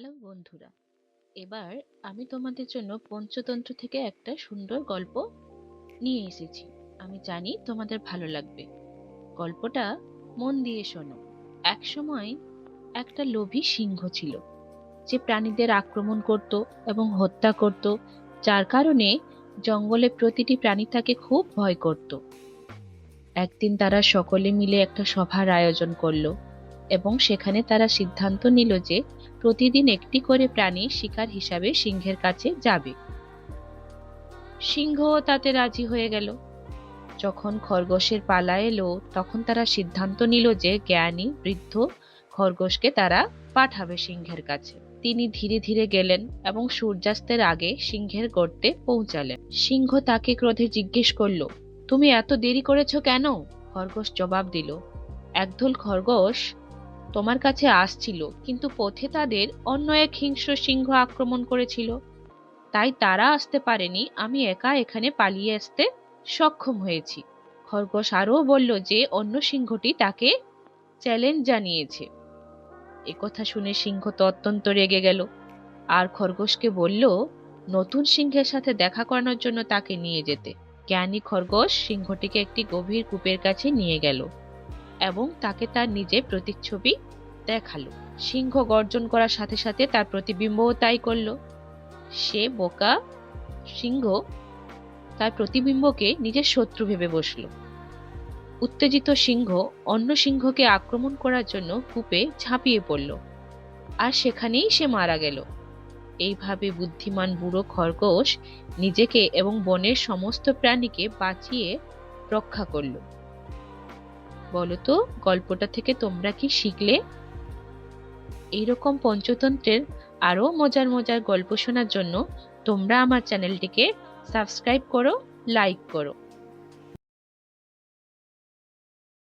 Hello বন্ধুরা। এবার আমি তোমাদের জন্য পঞ্চতন্ত্র থেকে একটা সুন্দর গল্প নিয়ে এসেছি। আমি জানি তোমাদের ভালো লাগবে। গল্পটা মন দিয়ে শোনো। এক সময় একটা লোভী সিংহ ছিল। যে প্রাণীদের আক্রমণ করত এবং হত্যা করত, যার কারণে জঙ্গলে প্রতিটি প্রাণী তাকে খুব ভয় করত। একদিন তারা সকলে মিলে একটা সভার আয়োজন করল। এবং সেখানে তারা সিদ্ধান্ত নিল যে প্রতিদিন একটি করে প্রাণী শিকার হিসাবে সিংহের কাছে যাবে। সিংহ তাতে রাজি হয়ে গেল। যখন খরগোশের পালা এলো, তখন তারা সিদ্ধান্ত নিল যে জ্ঞানী, বৃদ্ধ খরগোশকে তারা পাঠাবে সিংহের কাছে। তিনি ধীরে ধীরে গেলেন এবং সূর্যাস্তের আগে সিংহের গর্তে পৌঁছালেন। সিংহ তাকে ক্রোধে জিজ্ঞেস করল, তুমি এত দেরি করেছ কেন? খরগোশ জবাব দিল, একদল খরগোশ তোমার কাছে আসছিল, কিন্তু পথে তাদের অন্য এক হিংস্র সিংহ আক্রমণ করেছিল। তাই তারা আসতে পারেনি, আমি একা এখানে পালিয়ে আসতে সক্ষম হয়েছি। খরগোশ আরও বলল যে, অন্য সিংহটি তাকে চ্যালেঞ্জ জানিয়েছে। একথা শুনে সিংহ তো অত্যন্ত রেগে গেল। আর খরগোশকে বলল, নতুন সিংহের সাথে দেখা করানোর জন্য তাকে নিয়ে যেতে। জ্ঞানী খরগোশ সিংহটিকে একটি গভীর কূপের কাছে নিয়ে গেল। এবং তাকে তার নিজের প্রতিচ্ছবি দেখাল। সিংহ গর্জন করার সাথে সাথে তার প্রতিবিম্বও তাই করল। সে বোকা সিংহ তার প্রতিবিম্বকে নিজের শত্রু ভেবে বসল। উত্তেজিত সিংহ অন্য সিংহকে আক্রমণ করার জন্য কূপে ঝাঁপিয়ে পড়ল। আর সেখানেই সে মারা গেল। এইভাবে বুদ্ধিমান বুড়ো খরগোশ নিজেকে এবং বনের সমস্ত প্রাণীকে বাঁচিয়ে রক্ষা করল। বলো তো গল্পটা থেকে তোমরা কি শিখলে? এইরকম পঞ্চতন্ত্রের আরও মজার মজার গল্প শোনার জন্য তোমরা আমার চ্যানেলটিকে সাবস্ক্রাইব করো, লাইক করো।